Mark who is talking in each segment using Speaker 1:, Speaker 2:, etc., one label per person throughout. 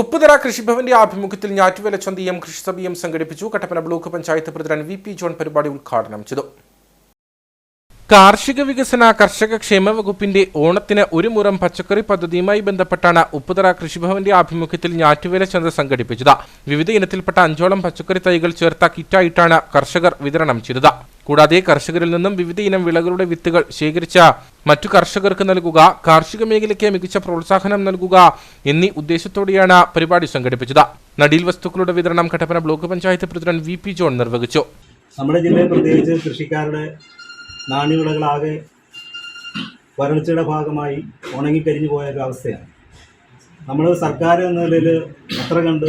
Speaker 1: ഉപ്പുതറ കൃഷിഭവന്റെ ആഭിമുഖ്യത്തിൽ ഞാറ്റുവേല ചന്ത എം കൃഷിസഭ എം സംഘടിപ്പിച്ചു. Kattappana block panchayat president V P John പരിപാടി ഉദ്ഘാടനം ചെയ്തു. കാർഷിക വികസന കർഷക ക്ഷേമ വകുപ്പിന്റെ ഓണത്തിന് ഒരു മുറം പച്ചക്കറി പദ്ധതിയുമായി ബന്ധപ്പെട്ടാണ് ഉപ്പുതറ കൃഷിഭവന്റെ ആഭിമുഖ്യത്തിൽ ഞാറ്റുവേല ചന്ത സംഘടിപ്പിച്ചത്. വിവിധ ഇനത്തിൽപ്പെട്ട അഞ്ചോളം പച്ചക്കറി തൈകൾ ചേർത്ത കിറ്റായിട്ടാണ് കർഷകർ വിതരണം ചെയ്തത്. കൂടാതെ കർഷകരിൽ നിന്നും വിവിധ ഇനം വിളകളുടെ വിത്തുകൾ ശേഖരിച്ച മറ്റു കർഷകർക്ക് നൽകുക കാർഷിക മേഖലയ്ക്ക് മികച്ച പ്രോത്സാഹനം നൽകുക എന്നീ ഉദ്ദേശത്തോടെയാണ് പരിപാടി സംഘടിപ്പിച്ചത്. നടീൽ വസ്തുക്കളുടെ വിതരണം Kattappana block panchayat president V P John നിർവഹിച്ചു.
Speaker 2: നമ്മുടെ ജില്ലയിൽ പ്രത്യേകിച്ച് കൃഷിക്കാരുടെ നാണ്യവിളകളാകെ വരൾച്ചയുടെ ഭാഗമായി ഉണങ്ങിക്കരിഞ്ഞു പോയ ഒരു അവസ്ഥയാണ്. നമ്മൾ സർക്കാർ എന്ന നിലയിൽ അത്ര കണ്ട്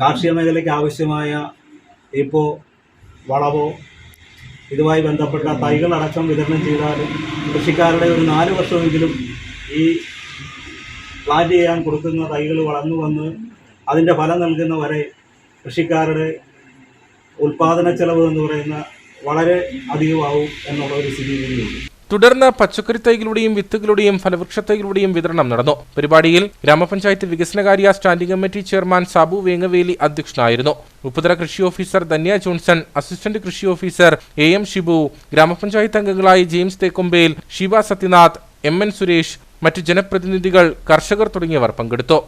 Speaker 2: കാർഷിക മേഖലയ്ക്ക് ആവശ്യമായ ഇപ്പോൾ വളവോ ഇതുമായി ബന്ധപ്പെട്ട തൈകൾ തൈകളടക്കം വിതരണം ചെയ്താലും കൃഷിക്കാരുടെ ഒരു നാല് വർഷമെങ്കിലും ഈ പ്ലാന്റ് ചെയ്യാൻ കൊടുക്കുന്ന തൈകൾ വളർന്നു വന്ന് അതിന്റെ ഫലം നൽകുന്ന വരെ കൃഷിക്കാരുടെ ഉൽപാദന ചെലവ് എന്ന് പറയുന്ന വളരെ അധികമാവും എന്നുള്ള ഒരു സ്ഥിതി കൂടിയുണ്ട്.
Speaker 1: തുടർന്ന് പച്ചക്കറി തൈകളുടെയും വിത്തുകളുടെയും ഫലവൃക്ഷ തൈകളുടെയും വിതരണം നടന്നു. പരിപാടിയിൽ ഗ്രാമപഞ്ചായത്ത് വികസനകാര്യ standing committee chairman Sabu Vengaveli അധ്യക്ഷനായിരുന്നു. ഉപ്പുതല കൃഷി ഓഫീസർ ധന്യ ജോൺസൺ അസിസ്റ്റന്റ് കൃഷി ഓഫീസർ എ എം ഷിബു ഗ്രാമപഞ്ചായത്ത് അംഗങ്ങളായ James Thekkombel Shiva Sathyanath M N Suresh മറ്റ് ജനപ്രതിനിധികൾ കർഷകർ തുടങ്ങിയവർ പങ്കെടുത്തു.